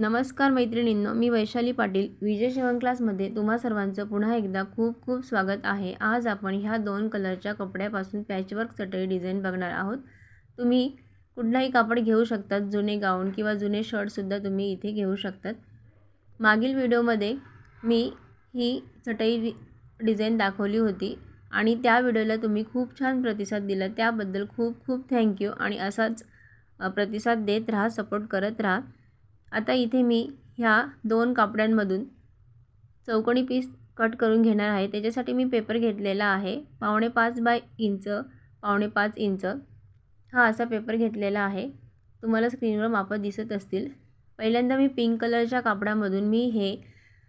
नमस्कार मैत्रिणींनो मी वैशाली पाटील विजय शिवण क्लासमध्ये तुम्हा सर्वांचं पुन्हा एकदा खूप खूप स्वागत आहे. आज आपण ह्या दोन कलरच्या कपड्यापासून पॅचवर्क चटई डिझाईन बघणार आहोत. तुम्ही कुठलाही कापड घेऊ शकतात जुने गाऊन किंवा जुने शर्टसुद्धा तुम्ही इथे घेऊ शकतात. मागील व्हिडिओमध्ये मी ही चटई डिझाईन दाखवली होती आणि त्या व्हिडिओला तुम्ही खूप छान प्रतिसाद दिला. त्याबद्दल खूप खूप थँक्यू आणि असाच प्रतिसाद देत राहा सपोर्ट करत राहा. आता इथे मी ह्या दोन कापड्यांमधून चौकोनी पीस कट करून घेणार आहे. त्याच्यासाठी मी पेपर घेतलेला आहे. पावणे पाच बाय इंच पावणे पाच इंच हा असा पेपर घेतलेला आहे. तुम्हाला स्क्रीनवर मापत दिसत असतील. पहिल्यांदा मी पिंक कलरच्या कापडामधून मी हे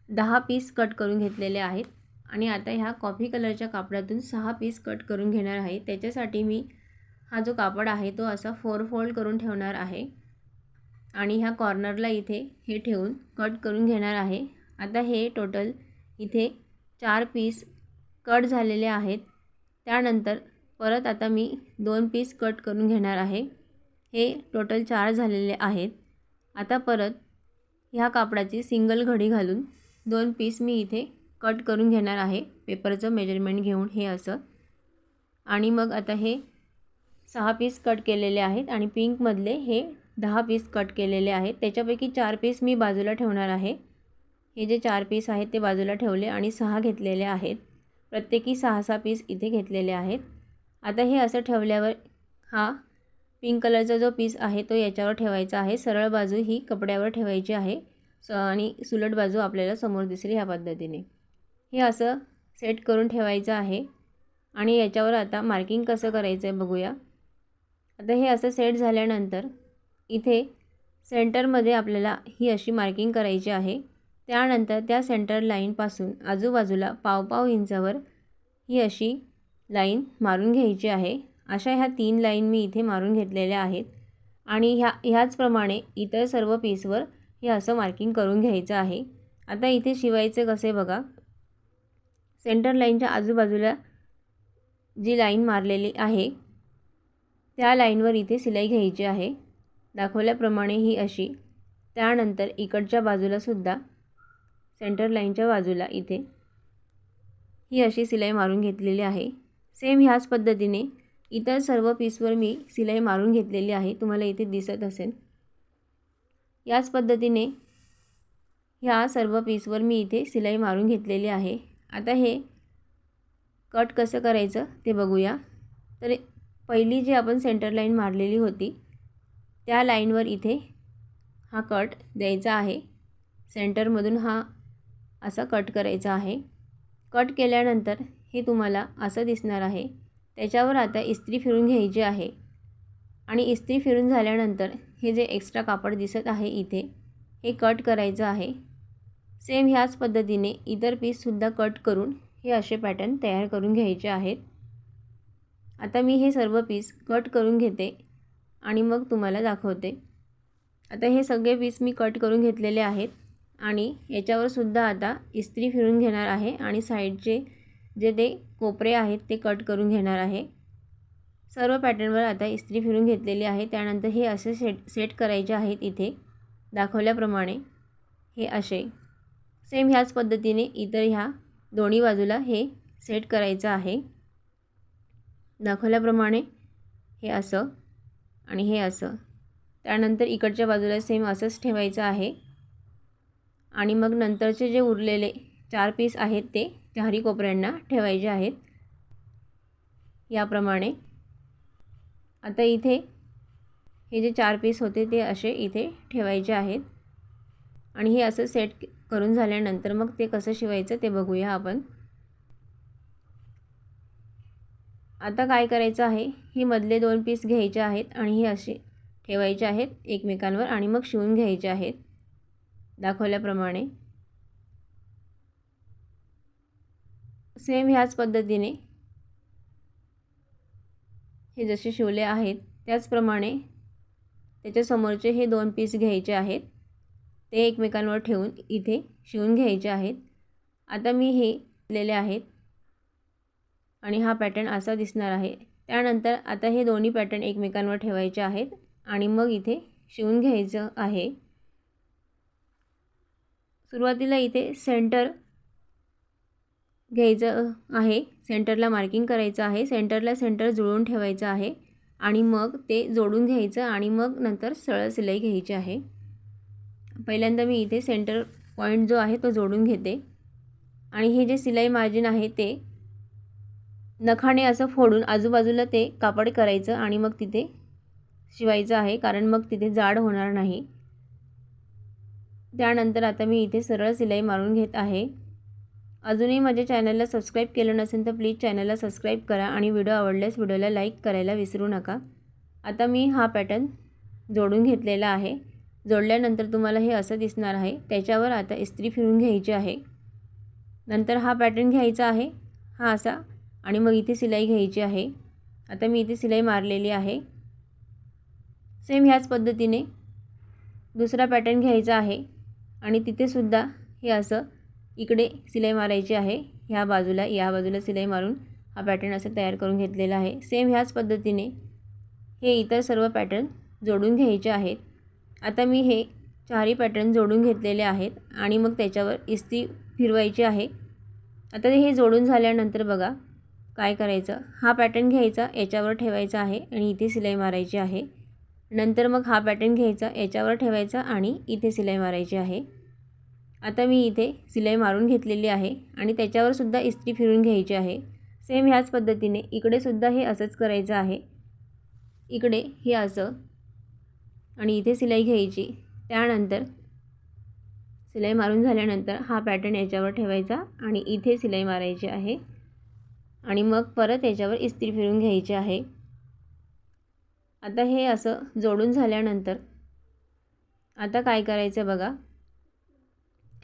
दहा पीस कट करून घेतलेले आहेत. आणि आता ह्या कॉफी कलरच्या कापडातून सहा पीस कट करून घेणार आहे. त्याच्यासाठी मी हा जो कापड आहे तो असा फोर फोल्ड करून ठेवणार आहे. आणि ह्या कॉर्नरला इथे हे ठेवून कट करून घेणार आहे. आता हे टोटल इथे चार पीस कट झालेले आहेत. त्यानंतर परत आता मी दोन पीस कट करून घेणार आहे. हे टोटल चार झालेले आहेत. आता परत ह्या कापडाची सिंगल घडी घालून दोन पीस मी इथे कट करून घेणार आहे. पेपरचं मेजरमेंट घेऊन हे असं. आणि मग आता हे सहा पीस कट केलेले आहेत आणि पिंकमधले हे दहा पीस कट केलेले आहेत. त्याच्यापैकी चार पीस मी बाजूला ठेवणार आहे. हे जे चार पीस आहेत ते बाजूला ठेवले आणि सहा घेतलेले आहेत. प्रत्येकी सहा सहा पीस इथे घेतलेले आहेत. आता हे असं ठेवल्यावर हा पिंक कलरचा जो पीस आहे तो याच्यावर ठेवायचा आहे. सरळ बाजू ही कपड्यावर ठेवायची आहे. स आणि सुलट बाजू आपल्याला समोर दिसेल ह्या पद्धतीने. हे असं सेट करून ठेवायचं आहे. आणि याच्यावर आता मार्किंग कसं करायचं आहे बघूया. आता हे असं सेट झाल्यानंतर इथे सेंटरमध्ये आपल्याला ही अशी मार्किंग करायची आहे. त्यानंतर त्या सेंटर लाईनपासून आजूबाजूला पावपाव इंचावर ही अशी लाईन मारून घ्यायची आहे. अशा ह्या तीन लाईन मी इथे मारून घेतलेल्या आहेत. आणि ह्या ह्याचप्रमाणे इतर सर्व पीसवर हे असं मार्किंग करून घ्यायचं आहे. आता इथे शिवायचे कसे बघा. सेंटर लाईनच्या आजूबाजूला जी लाईन मारलेली आहे त्या लाईनवर इथे सिलाई घ्यायची आहे. दाखवल्याप्रमाणे ही अशी. त्यानंतर इकडच्या बाजूलासुद्धा सेंटर लाईनच्या बाजूला इथे ही अशी सिलाई मारून घेतलेली आहे. सेम ह्याच पद्धतीने इतर सर्व पीसवर मी सिलाई मारून घेतलेली आहे. तुम्हाला इथे दिसत असेल. याच पद्धतीने ह्या सर्व पीसवर मी इथे सिलाई मारून घेतलेली आहे. आता हे कट कसं करायचं ते बघूया. तर पहिली जी आपण सेंटर लाईन मारलेली होती त्या लाईनवर इथे हा कट द्यायचा आहे. सेंटरमधून हा असा कट करायचा आहे. कट केल्यानंतर हे तुम्हाला असं दिसणार आहे. त्याच्यावर आता इस्त्री फिरून घ्यायची आहे. आणि इस्त्री फिरून झाल्यानंतर हे जे एक्स्ट्रा कापड दिसत आहे इथे हे कट करायचं आहे. सेम ह्याच पद्धतीने इतर पीससुद्धा कट करून हे असे पॅटर्न तयार करून घ्यायचे आहेत. आता मी हे सर्व पीस कट करून घेते. आणि मग तुम्हाला दाखवते. आता हे सगळे पीस मी कट करून घेतलेले आहेत आणि याच्यावर सुद्धा आता इस्त्री फिरून घेणार आहे आणि साईडचे जे ते कोपरे आहेत ते कट करून घेणार आहे. सर्व पॅटर्नवर आता इस्त्री फिरून घेतलेली आहे. त्यानंतर हे असे सेट सेट करायचे आहेत इथे दाखवल्याप्रमाणे. हे असे. सेम ह्याच पद्धतीने इतर ह्या दोन्ही बाजूला हे सेट करायचं आहे. दाखवल्याप्रमाणे हे असं. आणि हे असं. त्यानंतर इकडच्या बाजूला सेम असंच ठेवायचं आहे. आणि मग नंतरचे जे उरलेले चार पीस आहेत ते चारही कोपऱ्यांना ठेवायचे आहेत. याप्रमाणे. आता इथे हे जे चार पीस होते ते असे इथे ठेवायचे आहेत. आणि हे असं सेट करून झाल्यानंतर मग ते कसं शिवायचं ते बघूया आपण. आता काय करायचं आहे? ही मधले दोन पीस घ्यायचे आहेत आणि हे असे ठेवायचे आहेत एकमेकांवर आणि मग शिवून घ्यायचे आहेत. दाखवल्याप्रमाणे. सेम ह्याच पद्धतीने. हे जसे शिवले आहेत त्याचप्रमाणे त्याच्यासमोरचे हे दोन पीस घ्यायचे आहेत. ते एकमेकांवर ठेवून इथे शिवून घ्यायचे आहेत. आता मी हे लेले आहेत. आणि हा पॅटर्न असा दिसणार आहे. त्यानंतर आता हे दोन्ही पॅटर्न एकमेकांवर ठेवायचे आहेत आणि मग इथे शिवून घ्यायचं आहे. सुरुवातीला इथे सेंटर घ्यायचं आहे. सेंटरला मार्किंग करायचं आहे. सेंटरला सेंटर जुळवून ठेवायचं आहे आणि मग ते जोडून घ्यायचं आणि मग नंतर सरळ सिलाई घ्यायची आहे. पहिल्यांदा मी इथे सेंटर पॉईंट जो आहे तो जोडून घेते. आणि हे जे सिलाई मार्जिन आहे ते नखाने असं फोडून आजूबाजूला ते कापड करायचं आणि मग तिथे शिवायचं आहे कारण मग तिथे जाड होणार नाही. त्यानंतर आता मी इथे सरळ सिलाई मारून घेत आहे. अजूनही माझ्या चॅनलला सबस्क्राईब केलं नसेल तर प्लीज चॅनलला सबस्क्राईब करा आणि व्हिडिओ आवडल्यास व्हिडिओला लाईक करायला विसरू नका. आता मी हा पॅटर्न जोडून घेतलेला आहे. जोडल्यानंतर तुम्हाला हे असं दिसणार आहे. त्याच्यावर आता इस्त्री फिरून घ्यायची आहे. नंतर हा पॅटर्न घ्यायचा आहे. हा असा आणि मग इथे सिलाई घ्यायची आहे. आता मी इथे सिलाई मारलेली आहे. सेम ह्याच पद्धतीने दुसरा पॅटर्न घ्यायचा आहे. आणि तिथेसुद्धा हे असं इकडे सिलाई मारायची आहे. ह्या बाजूला या बाजूला सिलाई मारून हा पॅटर्न असं तयार करून घेतलेला आहे. सेम ह्याच पद्धतीने हे इतर सर्व पॅटर्न जोडून घ्यायचे आहेत. आता मी हे चारही पॅटर्न जोडून घेतलेले आहेत आणि मग त्याच्यावर इस्त्री फिरवायची आहे. आता हे जोडून झाल्यानंतर बघा काय करायचं? हा पॅटर्न घ्यायचा याच्यावर ठेवायचा आहे आणि इथे सिलाई मारायची आहे. नंतर मग हा पॅटर्न घ्यायचा याच्यावर ठेवायचा आणि इथे सिलाई मारायची आहे. आता मी इथे सिलाई मारून घेतलेली आहे आणि त्याच्यावरसुद्धा इस्त्री फिरून घ्यायची आहे. सेम ह्याच पद्धतीने इकडेसुद्धा हे असंच करायचं आहे. इकडे हे असं आणि इथे सिलाई घ्यायची. त्यानंतर सिलाई मारून झाल्यानंतर हा पॅटर्न याच्यावर ठेवायचा आणि इथे सिलाई मारायची आहे. आणि मग परत याच्यावर इस्त्री फिरून घ्यायची आहे. आता हे असं जोडून झाल्यानंतर आता काय करायचं बघा.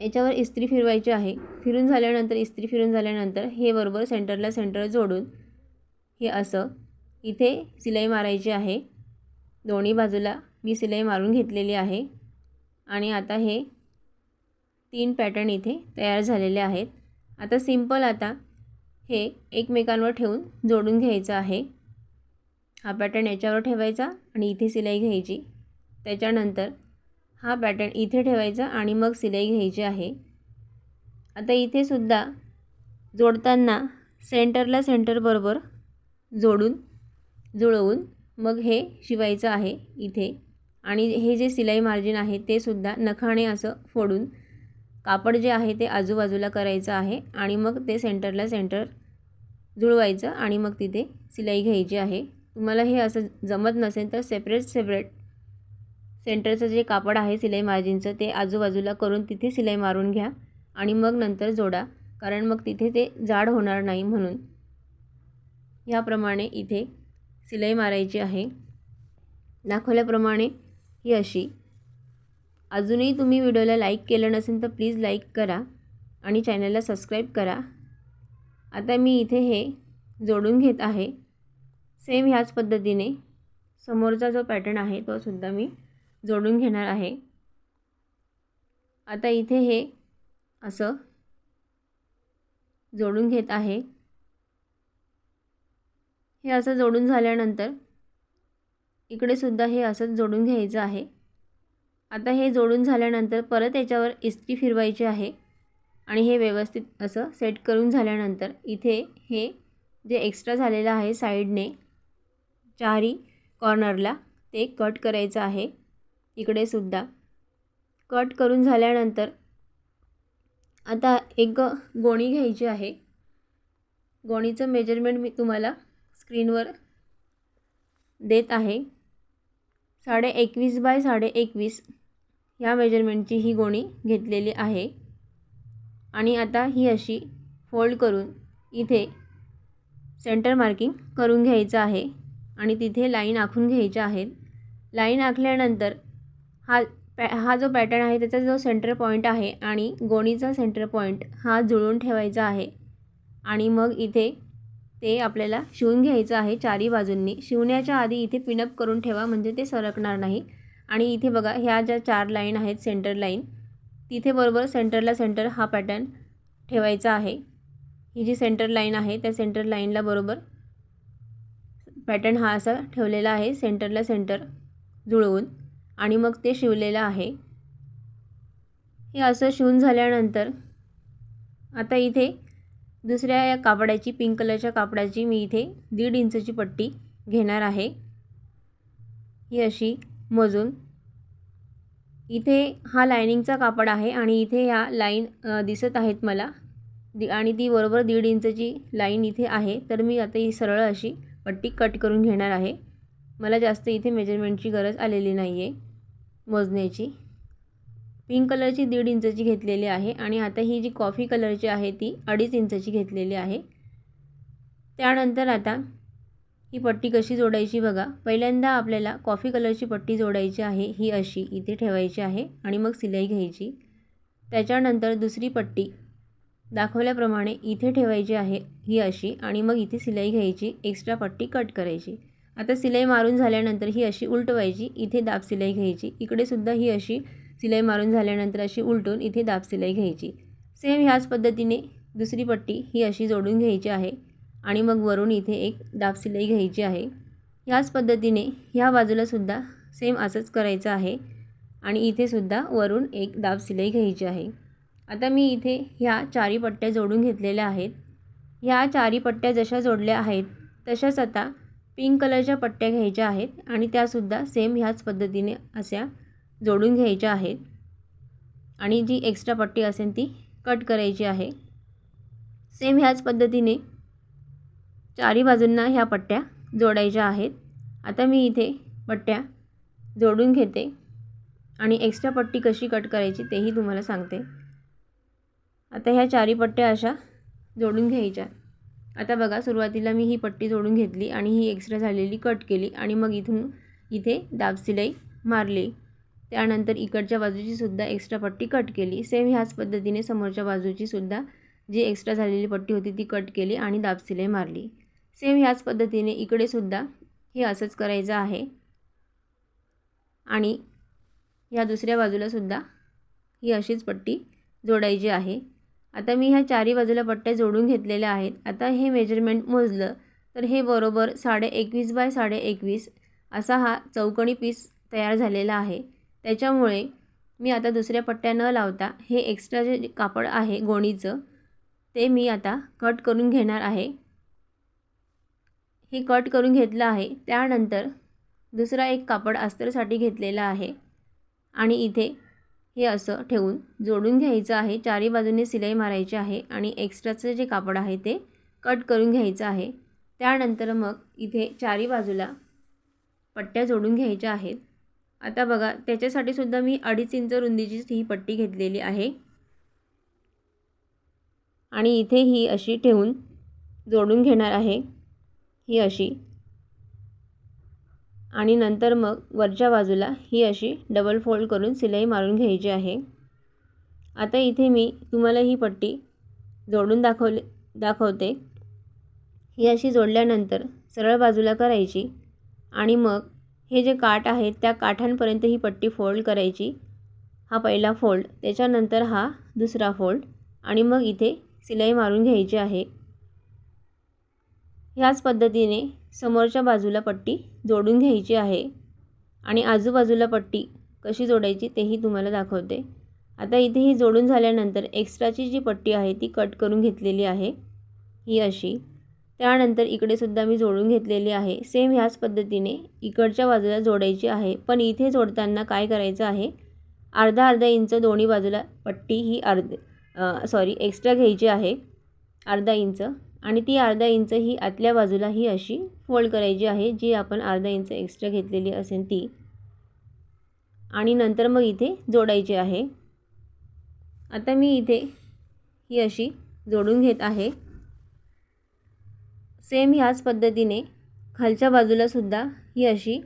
याच्यावर इस्त्री फिरवायची आहे. फिरून झाल्यानंतर इस्त्री फिरून झाल्यानंतर हे बरोबर सेंटरला सेंटर जोडून हे असं इथे सिलाई मारायची आहे. दोन्ही बाजूला मी सिलाई मारून घेतलेली आहे. आणि आता हे तीन पॅटर्न इथे तयार झालेले आहेत. आता सिंपल आता हे एकमेकांवर ठेवून जोडून घ्यायचं आहे. हा पॅटर्न याच्यावर ठेवायचा आणि इथे सिलाई घ्यायची. त्याच्यानंतर हा पॅटर्न इथे ठेवायचा आणि मग सिलाई घ्यायची आहे. आता इथेसुद्धा जोडताना सेंटरला सेंटरबरोबर जोडून जुळवून मग हे शिवायचं आहे इथे. आणि हे जे सिलाई मार्जिन आहे ते सुद्धा नखाणे असं फोडून कापड जे आहे ते आजूबाजूला करायचं आहे आणि मग ते सेंटरला सेंटर जुळवायचं आणि मग तिथे सिलाई घ्यायची आहे. तुम्हाला हे असं जमत नसेल तर सेपरेट सेपरेट सेंटरचं जे कापड आहे सिलाई मार्जिनचं ते आजूबाजूला करून तिथे सिलाई मारून घ्या आणि मग नंतर जोडा कारण मग तिथे ते जाड होणार नाही म्हणून. ह्याप्रमाणे इथे सिलाई मारायची आहे. दाखवल्याप्रमाणे ही अशी अजूनही तुम्ही व्हिडिओला लाईक केलं नसेल तर प्लीज लाईक करा आणि चॅनलला सबस्क्राईब करा. आता मी इथे हे जोडून घेत आहे. सेम ह्याच पद्धतीने समोरचा जो पॅटर्न आहे तो सुद्धा मी जोडून घेणार आहे. आता इथे हे असं जोडून घेत आहे. हे असं जोडून झाल्यानंतर इकडे सुद्धा हे असंच जोडून घ्यायचं आहे. आता हे जोडून झाल्यानंतर परत याच्यावर इस्त्री फिरवायची आहे आणि हे व्यवस्थित असं सेट करून झाल्यानंतर इथे हे जे एक्स्ट्रा झालेलं आहे साईडने चारी कॉर्नरला ते कट करायचं आहे. इकडे सुद्धा. कट करून झाल्यानंतर आता एक गोणी घ्यायची आहे. गोणीचं मेजरमेंट मी तुम्हाला स्क्रीनवर देत आहे. साडे एकवीस बाय साडे एकवीस. ह्या मेजरमेंटची ही गोणी घेतलेली आहे. आणि आता ही अशी फोल्ड करून इथे सेंटर मार्किंग करून घ्यायचं आहे. आणि तिथे लाईन आखून घ्यायच्या आहेत. लाईन आखल्यानंतर हा पॅ हा जो पॅटर्न आहे त्याचा जो सेंटर पॉईंट आहे आणि गोणीचा सेंटर पॉईंट हा जुळून ठेवायचा आहे. आणि मग इथे ते आपल्याला शिवून घ्यायचं आहे चारी बाजूंनी. शिवण्याच्या आधी इथे पिनअप करून ठेवा म्हणजे ते सरकणार नाही. आणि इथे बघा ह्या ज्या चार लाईन आहेत सेंटर लाईन तिथे बरोबर सेंटरला सेंटर हा पॅटर्न ठेवायचा आहे. ही जी सेंटर लाईन आहे त्या सेंटर लाईनला बरोबर पॅटर्न हा असा ठेवलेला आहे सेंटरला सेंटर जुळवून. आणि मग ते शिवलेलं आहे. हे असं शिवून झाल्यानंतर आता इथे दुसऱ्या या कापडाची पिंक कलरच्या कापडाची मी इथे दीड इंचची पट्टी घेणार आहे. ही अशी मोजून इथे हा लायनिंगचा कापड आहे आणि इथे ह्या लाईन दिसत आहेत मला. दि आणि ती बरोबर दीड इंचची लाईन इथे आहे. तर मी आता ही सरळ अशी पट्टी कट करून घेणार आहे. मला जास्त इथे मेजरमेंटची गरज आलेली नाही आहे मोजण्याची पिंक कलरची दीड इंचची घेतलेली आहे आणि आता ही जी कॉफी कलरची आहे ती अडीच इंचची घेतलेली आहे. त्यानंतर आता ही पट्टी कशी जोडायची बघा. पहिल्यांदा आपल्याला कॉफी कलरची पट्टी जोडायची आहे ही अशी इथे ठेवायची आहे आणि मग सिलाई घ्यायची. त्याच्यानंतर दुसरी पट्टी दाखवल्याप्रमाणे इथे ठेवायची आहे ही अशी आणि मग इथे सिलाई घ्यायची एक्स्ट्रा पट्टी कट करायची. आता सिलाई मारून झाल्यानंतर ही अशी उलटवायची इथे दाब सिलाई घ्यायची. इकडेसुद्धा ही अशी सिलाई मारून झाल्यानंतर अशी उलटून इथे दाब सिलाई घ्यायची. सेम ह्याच पद्धतीने दुसरी पट्टी ही अशी जोडून घ्यायची आहे. आणि मग वरून इथे एक दाब सिलाई घ्यायची आहे. ह्याच पद्धतीने ह्या बाजूलासुद्धा सेम असंच करायचं आहे आणि इथेसुद्धा वरून एक दाब सिलाई घ्यायची आहे. आता मी इथे ह्या चारी पट्ट्या जोडून घेतलेल्या आहेत. ह्या चारी पट्ट्या जशा जोडल्या आहेत तशाच आता पिंक कलरच्या पट्ट्या घ्यायच्या आहेत आणि त्यासुद्धा सेम ह्याच पद्धतीने अशा जोडून घ्यायच्या आहेत. आणि जी एक्स्ट्रा पट्टी असेल ती कट करायची आहे. सेम ह्याच पद्धतीने चारी बाजूंना ह्या पट्ट्या जोडायच्या आहेत. आता मी इथे पट्ट्या जोडून घेते आणि एक्स्ट्रा पट्टी कशी कट करायची तेही तुम्हाला सांगते. आता ह्या चारी पट्ट्या अशा जोडून घ्यायच्या. आता बघा सुरुवातीला मी ही पट्टी जोडून घेतली आणि ही एक्स्ट्रा झालेली कट केली आणि मग इथून इथे दाब सिलाई मारली. त्यानंतर इकडच्या बाजूची सुद्धा एक्स्ट्रा पट्टी कट केली. सेम ह्याच पद्धतीने समोरच्या बाजूची सुद्धा जी एक्स्ट्रा झालेली पट्टी होती ती कट केली आणि दाब सिलाई मारली. सेम ह्याच पद्धतीने इकडे सुद्धा हे असंच करायचं आहे. आणि ह्या दुसऱ्या बाजूलासुद्धा ही अशीच पट्टी जोडायची आहे. आता मी ह्या चारी बाजूला पट्ट्या जोडून घेतलेल्या आहेत. आता हे मेजरमेंट मोजलं तर हे बरोबर साडे एकवीस बाय साडे एकवीस असा हा चौकणी पीस तयार झालेला आहे. त्याच्यामुळे मी आता दुसऱ्या पट्ट्या न लावता हे एक्स्ट्रा जे कापड आहे गोणीचं ते मी आता कट करून घेणार आहे. हे कट करून घेतलं आहे. त्यानंतर दुसरा एक कापड अस्तरसाठी घेतलेला आहे. आणि इथे हे असं ठेवून जोडून घ्यायचं आहे. चारी बाजूने सिलाई मारायची आहे आणि एक्स्ट्राचं जे कापड आहे ते कट करून घ्यायचं आहे. त्यानंतर मग इथे चारी बाजूला पट्ट्या जोडून घ्यायच्या आहेत. आता बघा त्याच्यासाठी सुद्धा मी अडीच इंच रुंदीचीच ही पट्टी घेतलेली आहे. आणि इथे ही अशी ठेवून जोडून घेणार आहे. ही अशी. आणि नंतर मग वरच्या बाजूला ही अशी डबल फोल्ड करून सिलाई मारून घ्यायची आहे. आता इथे मी तुम्हाला ही पट्टी जोडून दाखवले दाखवते. ही अशी जोडल्यानंतर सरळ बाजूला करायची आणि मग हे जे काठ आहेत त्या काठांपर्यंत ही पट्टी फोल्ड करायची. हा पहिला फोल्ड त्याच्यानंतर हा दुसरा फोल्ड आणि मग इथे सिलाई मारून घ्यायची आहे. ह्याच पद्धतीने समोरच्या बाजूला पट्टी जोडून घ्यायची आहे आणि आजूबाजूला पट्टी कशी जोडायची तेही तुम्हाला दाखवते. आता इथे ही जोडून झाल्यानंतर एक्स्ट्राची जी पट्टी आहे ती कट करून घेतलेली आहे. ही अशी. त्यानंतर इकडेसुद्धा मी जोडून घेतलेली आहे. सेम ह्याच पद्धतीने इकडच्या बाजूला जोडायची आहे. पण इथे जोडताना काय करायचं आहे? अर्धा अर्धा इंच दोन्ही बाजूला पट्टी ही अर्ध सॉरी एक्स्ट्रा घ्यायची आहे. अर्धा इंच. आणि ती अर्धा इंच ही आतल्या बाजूला ही अशी फोल्ड करायची आहे जी आपण अर्धा इंच एक्स्ट्रा घेतलेली असेल ती. आणि नंतर मग इथे जोडायची आहे. आता मी इथे ही अशी जोडून घेत आहे. सेम ह्याच पद्धतीने खालच्या बाजूलासुद्धा ही अशी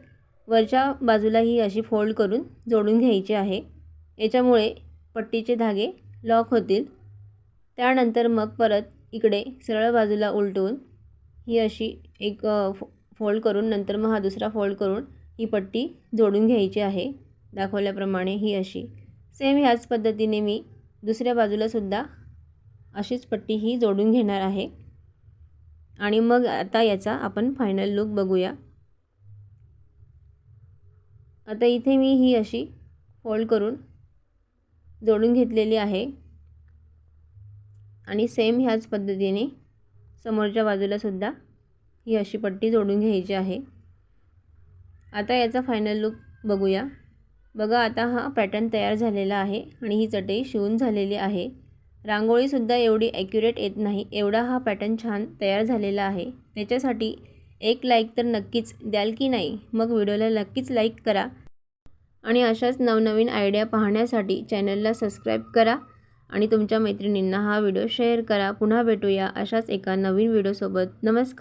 वरच्या बाजूला ही अशी फोल्ड करून जोडून घ्यायची आहे. याच्यामुळे पट्टीचे धागे लॉक होतील. त्यानंतर मग परत इकडे सरळ बाजूला उलटून ही अशी एक फो फोल्ड करून नंतर मग हा दुसरा फोल्ड करून ही पट्टी जोडून घ्यायची आहे. दाखवल्याप्रमाणे ही अशी. सेम ह्याच पद्धतीने मी दुसऱ्या बाजूलासुद्धा अशीच पट्टी ही जोडून घेणार आहे. आणि मग आता याचा आपण फायनल लुक बघूया. आता इथे मी ही अशी फोल्ड करून जोडून घेतलेली आहे. आणि सेम ह्याच पद्धतीने समोरच्या बाजूलासुद्धा ही अशी पट्टी जोडून घ्यायची आहे. आता याचा फायनल लुक बघूया. बघा आता हा पॅटर्न तयार झालेला आहे आणि ही चटई शिवून झालेली आहे. रांगोळीसुद्धा एवढी ॲक्युरेट येत नाही. एवढा हा पॅटर्न छान तयार झालेला आहे. त्याच्यासाठी एक लाईक तर नक्कीच द्याल की नाही? मग व्हिडिओला नक्कीच लाईक करा. आणि अशाच नवनवीन आयडिया पाहण्यासाठी चॅनलला सबस्क्राईब करा. आणि तुमच्या मैत्रिणींना हा व्हिडिओ शेअर करा. पुन्हा भेटूया अशाच एका नवीन व्हिडिओसोबत. नमस्कार.